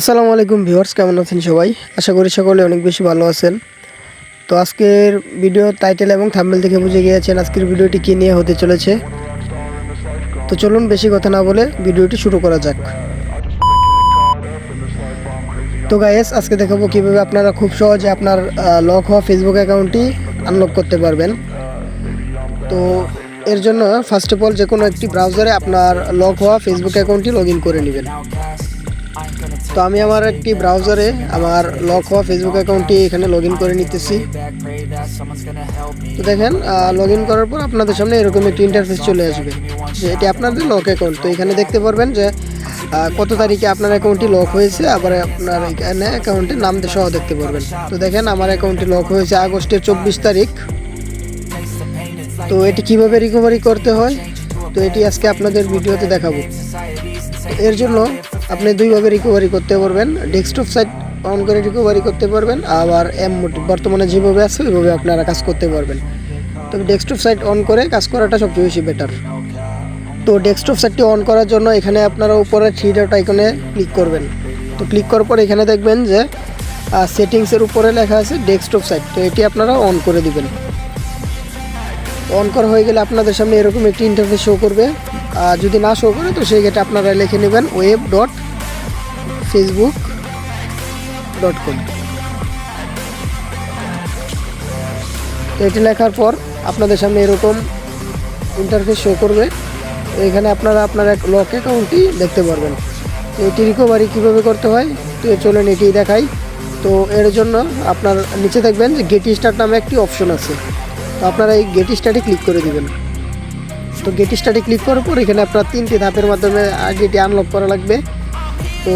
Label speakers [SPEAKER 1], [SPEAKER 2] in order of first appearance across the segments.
[SPEAKER 1] আসসালামু আলাইকুম ভিউয়ার্স, কেমন আছেন সবাই? আশা করি সকলে অনেক বেশি ভালো আছেন। তো আজকের ভিডিও টাইটেল এবং থাম্বেল থেকে বুঝে গিয়েছেন আজকের ভিডিওটি কী নিয়ে হতে চলেছে। তো চলুন বেশি কথা না বলে ভিডিওটি শুরু করা যাক। তো গাইস আজকে দেখাবো কীভাবে আপনারা খুব সহজে আপনার লক হওয়া ফেসবুক অ্যাকাউন্টটি আনলক করতে পারবেন। তো এর জন্য ফার্স্ট অফ অল যে কোনো একটি ব্রাউজারে আপনার লক হওয়া ফেসবুক অ্যাকাউন্টটি লগ করে নেবেন। তো আমি আমার একটি ব্রাউজারে আমার লক হওয়া ফেসবুক অ্যাকাউন্টটি এখানে লগ করে নিতেছি। তো দেখেন লগ করার পর আপনাদের সামনে এরকম একটি ইন্টারফেস চলে আসবে, যে এটি আপনাদের লক অ্যাকাউন্ট তো এখানে দেখতে পারবেন যে কত তারিখে আপনার অ্যাকাউন্টটি লক হয়েছে, আবার আপনার এখানে অ্যাকাউন্টের নাম সহ দেখতে পারবেন। তো দেখেন, আমার অ্যাকাউন্টটি লক হয়েছে আগস্টের চব্বিশ তারিখ। তো এটি কীভাবে রিকভারি করতে হয়? তো এটি আজকে আপনাদের ভিডিওতে দেখাবো। এর জন্য আপনি দুইভাবে রিকভারি করতে পারবেন। ডেস্কটপ সাইট অন করে রিকভারি করতে পারবেন, আবার এম বর্তমানে যেভাবে আছে, ওইভাবে আপনারা কাজ করতে পারবেন। তবে ডেস্কটপ সাইট অন করে কাজ করাটা সবচেয়ে বেশি বেটার তো ডেস্কটপ সাইটটি অন করার জন্য এখানে আপনারা উপরে থ্রি ডট আইকনে ক্লিক করবেন। তো ক্লিক করার পর এখানে দেখবেন যে সেটিংসের উপরে লেখা আছে ডেস্কটপ সাইট তো এটি আপনারা অন করে দিবেন। অন করা হয়ে গেলে আপনাদের সামনে এরকম একটি ইন্টারফেস শো করবে। যদি না শো করে, তো সেই ক্ষেত্রে আপনারা লিখে নেবেন web dot Facebook dot com এটি লেখার পর আপনাদের সামনে এরকম ইন্টারফেস শো করবে। এখানে আপনারা আপনার এক লক অ্যাকাউন্টটি দেখতে পারবেন। তো এটি রিকভারি কীভাবে করতে হয়, তো চলেন এটি দেখাই। তো এর জন্য আপনার নিচে দেখবেন যে গেটি স্টার্ট নামে একটি অপশন আছে। তো আপনারা এই গেট স্টার্টে ক্লিক করে দিবেন। তো গেট স্টার্টে ক্লিক করার পর এখানে আপনার তিনটি ধাপের মাধ্যমে গেটি আনলক করা লাগবে। তো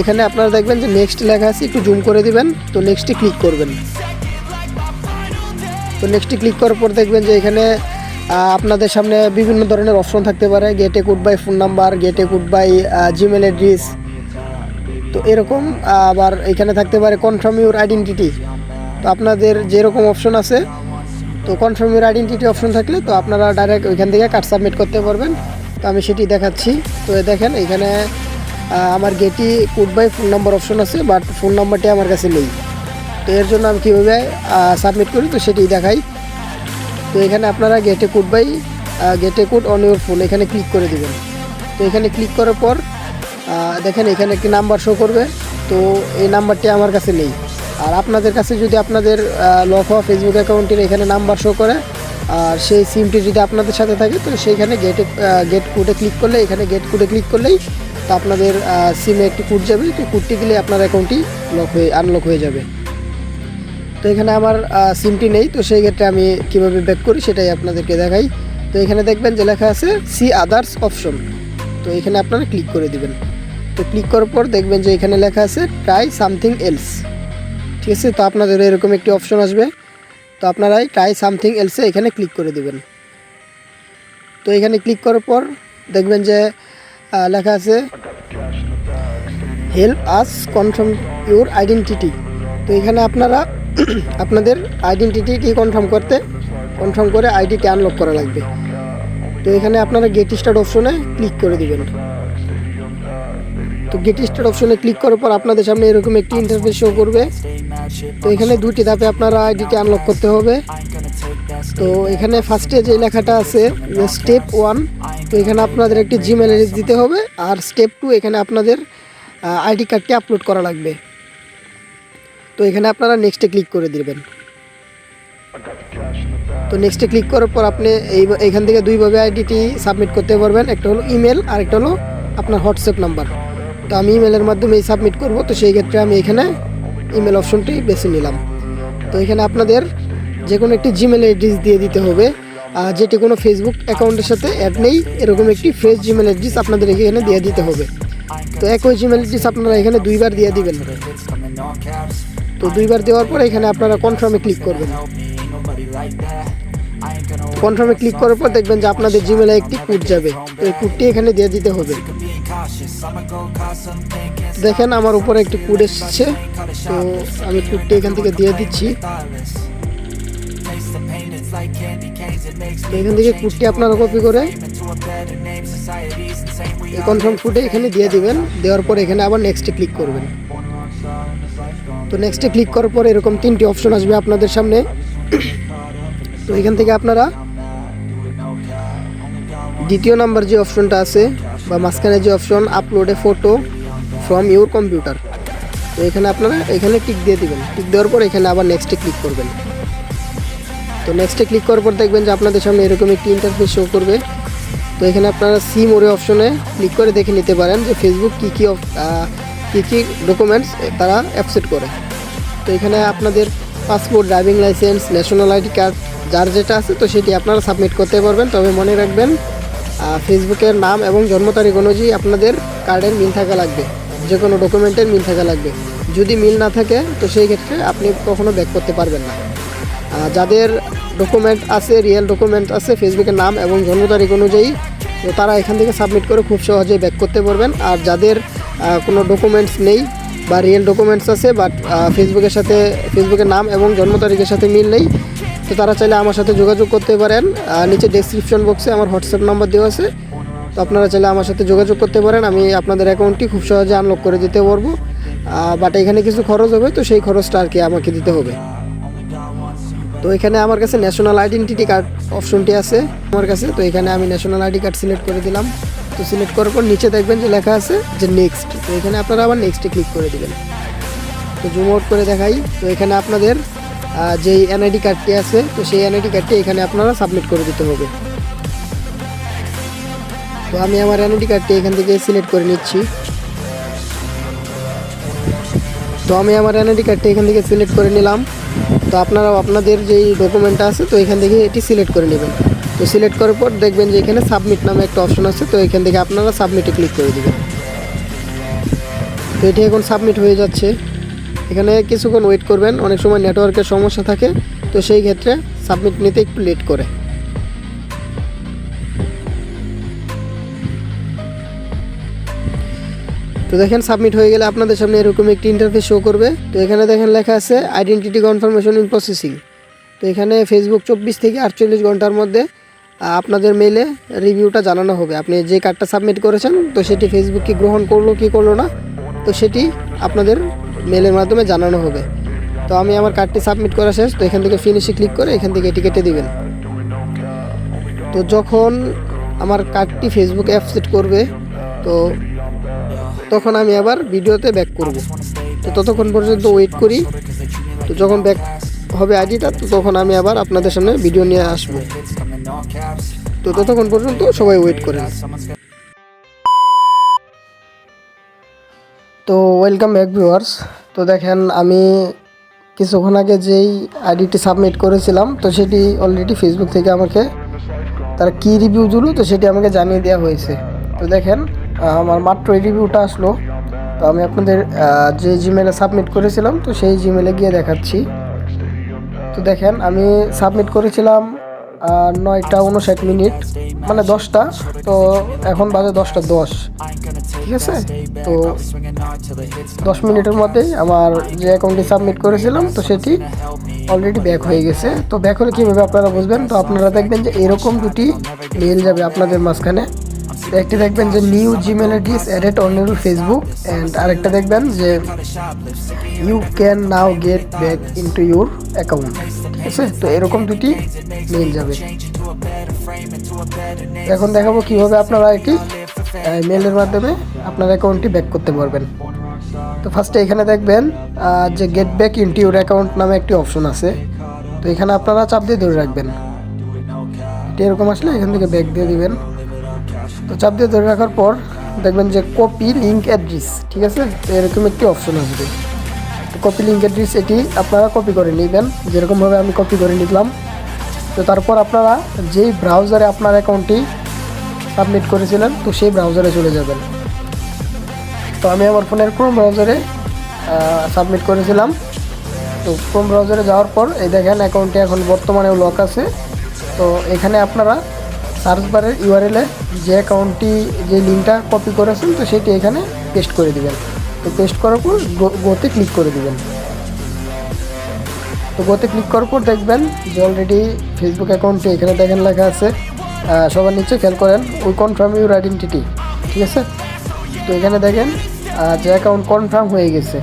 [SPEAKER 1] এখানে আপনারা দেখবেন যে নেক্সট লেখা আছে, একটু জুম করে দিবেন, তো নেক্সটে ক্লিক করবেন। তো নেক্সটে ক্লিক করার পর দেখবেন যে এখানে আপনাদের সামনে বিভিন্ন ধরনের অপশন থাকতে পারে get a code by phone number get a code by Gmail address তো এরকম আবার এখানে থাকতে পারে কনফার্ম ইউর আইডেন্টিটি তো আপনাদের যেরকম অপশন আছে তো কনফার্ম ইউর আইডেন্টিটি অপশন থাকলে তো আপনারা ডাইরেক্ট ওইখান থেকে কার্ড সাবমিট করতে পারবেন। তো আমি সেটি দেখাচ্ছি। তো দেখেন, এখানে আমার get a code by phone number option আছে বাট ফোন নাম্বারটি আমার কাছে নেই। তো এর জন্য আমি কীভাবে সাবমিট করি তো সেটি দেখাই। তো এখানে আপনারা get a code by get a code on your phone এখানে ক্লিক করে দেবেন। তো এখানে ক্লিক করার পর দেখেন এখানে একটি নাম্বার শো করবে। তো এই নাম্বারটি আমার কাছে নেই। আর আপনাদের কাছে যদি আপনাদের লক হওয়া ফেসবুক অ্যাকাউন্টের এখানে নাম্বার শো করে, আর সেই সিমটি যদি আপনাদের সাথে থাকে, তো সেইখানে গেটে গেট কোডে ক্লিক করলে, এখানে গেট কোডে ক্লিক করলেই তো আপনাদের সিমে একটি কোড যাবে। তো কোডটি দিলে আপনার অ্যাকাউন্টটি লক হয়ে আনলক হয়ে যাবে। তো এখানে আমার সিমটি নেই, তো সেই ক্ষেত্রে আমি কীভাবে ব্যাক করি সেটাই আপনাদেরকে দেখাই। তো এখানে দেখবেন যে লেখা আছে সি আদার্স অপশন তো এখানে আপনারা ক্লিক করে দিবেন। তো ক্লিক করার পর দেখবেন যে এখানে লেখা আছে ট্রাই সামথিং এলস ঠিক আছে? তো আপনাদের এরকম একটি অপশন আসবে। তো আপনারাই ট্রাই সামথিং এলসে এখানে ক্লিক করে দিবেন। তো এখানে ক্লিক করার পর দেখবেন যে লেখা আছে help us confirm your identity তো এখানে আপনারা আপনাদের আইডেন্টিটি কনফার্ম করতে কনফার্ম করে আইডিটি আনলক করা লাগবে। তো এখানে আপনারা গেট স্টার্ট অপশনে ক্লিক করে দিবেন। তো গেট স্টার্ট অপশনে ক্লিক করার পর আপনাদের সামনে এরকম একটি ইন্টারফেস শো করবে। তো এখানে দুটি ধাপে আপনারা আইডিটি আনলক করতে হবে। তো এখানে ফার্স্টে যে লেখাটা আছে স্টেপ ওয়ান তো এখানে আপনাদের একটি জিমেল অ্যাড্রেস দিতে হবে আর স্টেপ টু এখানে আপনাদের আইডি কার্ডটি আপলোড করা লাগবে। তো এখানে আপনারা নেক্সটে ক্লিক করে দিবেন। তো নেক্সটে ক্লিক করার পর আপনি এই, এখান থেকে দুইভাবে আইডিটি সাবমিট করতে পারবেন। একটা হলো ইমেল আর একটা হলো আপনার হোয়াটসঅ্যাপ নাম্বার তো আমি ইমেলের মাধ্যমেই সাবমিট করব, তো সেই ক্ষেত্রে আমি এখানে ইমেল অপশনটি বেছে নিলাম। তো এখানে আপনাদের যে কোনো একটি জিমেল অ্যাড্রেস দিয়ে দিতে হবে। আর যেটি কোনো ফেসবুক অ্যাকাউন্টের সাথে অ্যাড নেই, এরকম একটি ফ্রেশ জিমেল অ্যাড্রেস আপনাদের এখানে দিয়ে দিতে হবে। তো একই জিমেল অ্যাড্রেস আপনারা এখানে দুইবার দিয়ে দিবেন। তো দুইবার দেওয়ার পরে এখানে আপনারা কনফার্মে ক্লিক করবেন। কনফার্মে ক্লিক করার পর দেখবেন যে আপনাদের জিমেলে একটি কোড যাবে। তো এই কোডটি এখানে দিয়ে দিতে হবে। দেখেন আমার উপরে একটি কোড এসেছে। তো আমি কোডটি এখান থেকে দিয়ে দিচ্ছি। এখান থেকে কুটটি আপনারা কপি করে কনফার্ম ফুটে এখানে দিয়ে দিবেন। দেওয়ার পর এখানে আবার নেক্সটে ক্লিক করবেন। তো নেক্সটে ক্লিক করার পর এরকম তিনটি অপশন আসবে আপনাদের সামনে। তো এখান থেকে আপনারা দ্বিতীয় নাম্বার যে অপশনটা আছে বা মাঝখানে যে অপশন আপলোডে ফটো ফ্রম ইউর কম্পিউটার তো এখানে আপনারা এখানে টিক দিয়ে দিবেন। টিক দেওয়ার পর এখানে আবার নেক্সটে ক্লিক করবেন। তো নেক্সটে ক্লিক করার পর দেখবেন যে আপনাদের সামনে এরকম একটি ইন্টারফেস শো করবে। তো এখানে আপনারা সি মোরে অপশনে ক্লিক করে দেখে নিতে পারেন যে ফেসবুক কী কী কী কী ডকুমেন্টস তারা অ্যাপসেট করে। তো এখানে আপনাদের passport driving licence national ID card যার যেটা আছে তো সেটি আপনারা সাবমিট করতে পারবেন। তবে মনে রাখবেন ফেসবুকের নাম এবং জন্ম তারিখ অনুযায়ী আপনাদের কার্ডের মিল থাকা লাগবে। যে কোনো ডকুমেন্টের মিল থাকা লাগবে। যদি মিল না থাকে, তো সেই ক্ষেত্রে আপনি কখনো ব্যাক করতে পারবেন না। যাদের ডকুমেন্ট আছে রিয়েল ডকুমেন্ট আছে ফেসবুকের নাম এবং জন্ম তারিখ অনুযায়ী, তো তারা এখান থেকে সাবমিট করে খুব সহজেই ব্যাক করতে পারবেন। আর যাদের কোনো ডকুমেন্টস নেই বা রিয়েল ডকুমেন্টস আছে বাট ফেসবুকের সাথে ফেসবুকের নাম এবং জন্ম তারিখের সাথে মিল নেই তো তারা চাইলে আমার সাথে যোগাযোগ করতে পারেন। নিচে ডেসক্রিপশন বক্সে আমার হোয়াটসঅ্যাপ নাম্বার দেওয়া আছে। তো আপনারা চাইলে আমার সাথে যোগাযোগ করতে পারেন। আমি আপনাদের অ্যাকাউন্টটি খুব সহজে আনলক করে দিতে পারব। বাট এখানে কিছু খরচ হবে, তো সেই খরচটা আর কি আমাকে দিতে হবে। তো এখানে আমার কাছে ন্যাশনাল আইডেন্টিটি কার্ড অপশনটি আছে আমার কাছে। তো এখানে আমি ন্যাশনাল আইডি কার্ড সিলেক্ট করে দিলাম। তো সিলেক্ট করার পর নিচে দেখবেন যে লেখা আছে যে নেক্সট তো এখানে আপনারা আবার নেক্সটে ক্লিক করে দেবেন। তো জুম আউট করে দেখাই। তো এখানে আপনাদের যেই এনআইডি কার্ডটি আছে, তো সেই এনআইডি কার্ডটি এখানে আপনারা সাবমিট করে দিতে হবে। তো আমি আমার এনআইডি কার্ডটি এখান থেকে সিলেক্ট করে নিচ্ছি। তো আমি আমার এনআইডি কার্ডটি এখান থেকে সিলেক্ট করে নিলাম। তো আপনারাও আপনাদের যেই ডকুমেন্টটা আছে, তো এখান থেকে এটি সিলেক্ট করে নেবেন। তো সিলেক্ট করার পর দেখবেন যে এখানে সাবমিট নামে একটা অপশন আছে, তো এখান থেকে আপনারা সাবমিটে ক্লিক করে দেবেন। তো এটি এখন সাবমিট হয়ে যাচ্ছে। এখানে কিছুক্ষণ ওয়েট করবেন, অনেক সময় নেটওয়ার্কের সমস্যা থাকে, তো সেই ক্ষেত্রে সাবমিট নিতে একটু লেট করে। তো দেখেন সাবমিট হয়ে গেলে আপনাদের সামনে এরকম একটি ইন্টারফেস শো করবে। তো এখানে দেখেন লেখা আছে আইডেন্টিটি কনফার্মেশন ইন প্রসেসিং তো এখানে ফেসবুক চব্বিশ থেকে আটচল্লিশ ঘণ্টার মধ্যে আপনাদের মেলে রিভিউটা জানানো হবে। আপনি যে কার্ডটা সাবমিট করেছেন, তো সেটি ফেসবুক কি গ্রহণ করল, কি করল না, তো সেটি আপনাদের মেলের মাধ্যমে জানানো হবে। তো আমি আমার কার্ডটি সাবমিট করা শেষ, তো এখান থেকে ফিনিশে ক্লিক করে এখান থেকে এটি কেটে দিবেন। তো যখন আমার কার্ডটি ফেসবুক অ্যাপসেট করবে, তো তখন আমি আবার ভিডিওতে ব্যাক করব। তো ততক্ষণ পর্যন্ত ওয়েট করি। তো যখন ব্যাক হবে আইডিটা তো তখন আমি আবার আপনাদের সামনে ভিডিও নিয়ে আসব। তো ততক্ষণ পর্যন্ত সবাই ওয়েট করেন। তো ওয়েলকাম ব্যাক ভিউয়ার্স তো দেখেন, আমি কিছুক্ষণ আগে যেই আইডিটি সাবমিট করেছিলাম, তো সেটি অলরেডি ফেসবুক থেকে আমাকে, তারা কী রিভিউ দিল, তো সেটি আমাকে জানিয়ে দেওয়া হয়েছে। তো দেখেন আমার মাত্র এই রিভিউটা আসলো। তো আমি আপনাদের যে জিমেলে সাবমিট করেছিলাম, তো সেই জিমেলে গিয়ে দেখাচ্ছি। তো দেখেন, আমি সাবমিট করেছিলাম নয়টা উনষাট মিনিট মানে দশটা, তো এখন বাজে দশটা দশ। ঠিক আছে? তো দশ মিনিটের মধ্যেই আমার যে অ্যাকাউন্টটি সাবমিট করেছিলাম, তো সেটি অলরেডি ব্যাক হয়ে গেছে। তো ব্যাক হলে কীভাবে আপনারা বুঝবেন? তো আপনারা দেখবেন যে এরকম দুটি মেল যাবে আপনাদের মাঝখানে। একটি দেখবেন যে new Gmail address added on your Facebook and আরেকটা দেখবেন যে you can now get back into your account ঠিক আছে? তো এরকম দুটি মেল যাবে। এখন দেখাবো কীভাবে আপনারা এটি মেলের মাধ্যমে আপনার অ্যাকাউন্টটি ব্যাক করতে পারবেন। তো ফার্স্টে এখানে দেখবেন যে get back into your account নামে একটি অপশন আছে। তো এখানে আপনারা চাপ দিয়ে ধরে রাখবেন। এরকম আসলে এখান থেকে ব্যাক দিয়ে দিবেন। তো চাপ দিয়ে ধরে রাখার পর দেখবেন যে কপি লিঙ্ক অ্যাড্রেস ঠিক আছে? এরকম একটি অপশন আসবে। কপি লিঙ্ক অ্যাড্রেস এটি আপনারা কপি করে নেবেন। যেরকমভাবে আমি কপি করে নিলাম। তো তারপর আপনারা যেই ব্রাউজারে আপনার অ্যাকাউন্টটি সাবমিট করেছিলেন, তো সেই ব্রাউজারে চলে যাবেন। তো আমি আমার ফোনের ক্রোম ব্রাউজারে সাবমিট করেছিলাম। তো ক্রোম ব্রাউজারে যাওয়ার পর, এই দেখেন অ্যাকাউন্টটি এখন বর্তমানে লক আছে। তো এখানে আপনারা সার্চ বারের ইউআরএলে যে অ্যাকাউন্টটি যে লিঙ্কটা কপি করেছেন, তো সেটি এখানে পেস্ট করে দিবেন। তো পেস্ট করার পর গোতে ক্লিক করে দিবেন। তো গোতে ক্লিক করার পর দেখবেন যে অলরেডি ফেসবুক অ্যাকাউন্টে এখানে দেখেন লেখা আছে সবার নিচে খেয়াল করেন উই কনফার্ম ইউর আইডেন্টিটি ঠিক আছে? তো এখানে দেখেন যে অ্যাকাউন্ট কনফার্ম হয়ে গেছে।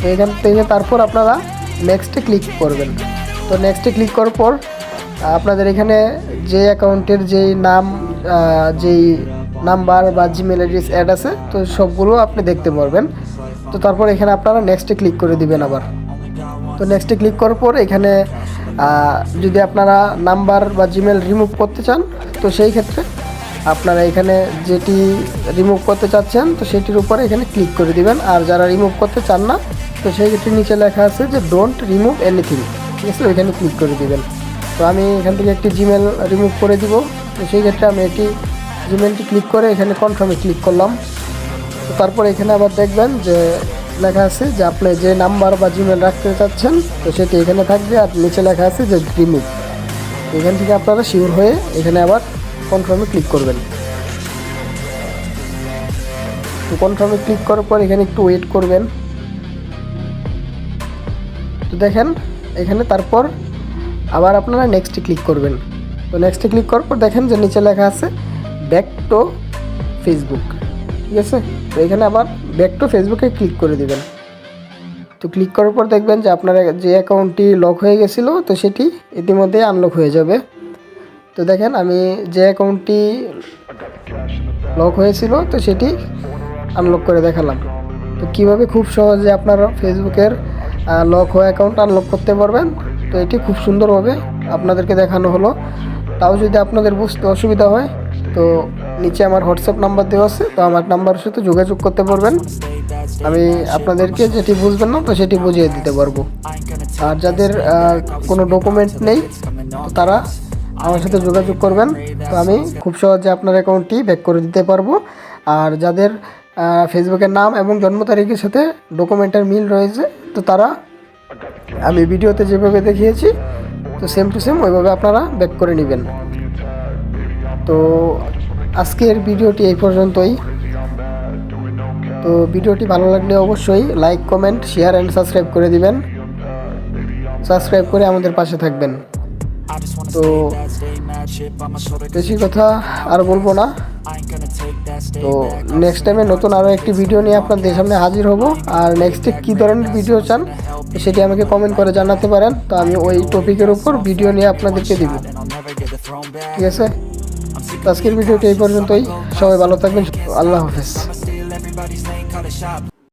[SPEAKER 1] তো এখান থেকে তারপর আপনারা নেক্সটে ক্লিক করবেন। তো নেক্সটে ক্লিক করার পর আপনাদের এখানে যে অ্যাকাউন্টের যেই নাম যেই নাম্বার বা জিমেল অ্যাড্রেস অ্যাড আছে, তো সবগুলো আপনি দেখতে পারবেন। তো তারপর এখানে আপনারা নেক্সটে ক্লিক করে দিবেন আবার। তো নেক্সটে ক্লিক করার পর এখানে যদি আপনারা নাম্বার বা জিমেল রিমুভ করতে চান, তো সেই ক্ষেত্রে আপনারা এখানে যেটি রিমুভ করতে চাচ্ছেন, তো সেটির উপরে এখানে ক্লিক করে দিবেন। আর যারা রিমুভ করতে চান না, তো সেই ক্ষেত্রে নিচে লেখা আছে যে ডোন্ট রিমুভ এনিথিং ঠিক আছে? ওইখানে ক্লিক করে দিবেন। তো আমি এখান থেকে একটি জিমেল রিমুভ করে দিব। তো সেই ক্ষেত্রে আমি এটি জিমেলটি ক্লিক করে এখানে কনফার্মে ক্লিক করলাম। তো তারপর এখানে আবার দেখবেন যে লেখা আছে যে আপনি যে নাম্বার বা জিমেল রাখতে চাচ্ছেন, তো সেটি এখানে থাকবে আর নিচে লেখা আছে যে রিমুভ এখান থেকে আপনারা শিওর হয়ে এখানে আবার কনফার্মে ক্লিক করবেন। তো কনফার্মে ক্লিক করার পর এখানে একটু ওয়েট করবেন। তো দেখেন, এখানে তারপর আবার আপনারা নেক্সটে ক্লিক করবেন। তো নেক্সটে ক্লিক করার পর দেখেন যে নিচে লেখা আছে ব্যাক টু ফেসবুক ঠিক আছে? তো এখানে আবার ব্যাক টু ফেসবুকে ক্লিক করে দেবেন। তো ক্লিক করার পর দেখবেন যে আপনার যে অ্যাকাউন্টটি লক হয়ে গেছিল, তো সেটি ইতিমধ্যে আনলক হয়ে যাবে। তো দেখেন আমি যে অ্যাকাউন্টটি লক হয়েছিল, তো সেটি আনলক করে দেখালাম। তো কীভাবে খুব সহজে আপনারা ফেসবুকের লক হওয়া অ্যাকাউন্ট আনলক করতে পারবেন? তো এটি খুব সুন্দরভাবে আপনাদেরকে দেখানো হলো। তাও যদি আপনাদের বুঝতে অসুবিধা হয়, তো নিচে আমার হোয়াটসঅ্যাপ নাম্বার দেওয়া আছে, তো আমার নাম্বারের সাথে যোগাযোগ করতে পারবেন। আমি আপনাদেরকে যেটি বুঝবেন না, তো সেটি বুঝিয়ে দিতে পারব। আর যাদের কোনো ডকুমেন্ট নেই তারা আমার সাথে যোগাযোগ করবেন। তো আমি খুব সহজে আপনার অ্যাকাউন্টটি ব্যাক করে দিতে পারব। আর যাদের ফেসবুকের নাম এবং জন্ম তারিখের সাথে ডকুমেন্টের মিল রয়েছে, তো তারা আমি ভিডিওতে যেভাবে দেখিয়েছি, তো সেম টু সেম ওইভাবে আপনারা ব্যাক করে নেবেন। তো আজকের ভিডিওটি এই পর্যন্তই। তো ভিডিওটি ভালো লাগলে অবশ্যই like comment share and subscribe করে দিবেন। সাবস্ক্রাইব করে আমাদের পাশে থাকবেন। তো বেশি কথা আর বলব না। তো নেক্সট টাইমে নতুন আরও একটি ভিডিও নিয়ে আপনাদের সামনে হাজির হব। আর নেক্সটে কী ধরনের ভিডিও চান সেটি আমাকে কমেন্ট করে জানাতে পারেন। তো আমি ওই টপিকের উপর ভিডিও নিয়ে আপনাদেরকে দিব। ঠিক আছে? আজকের ভিডিওটি এই পর্যন্তই। সবাই ভালো থাকবেন। আল্লাহ হাফেজ।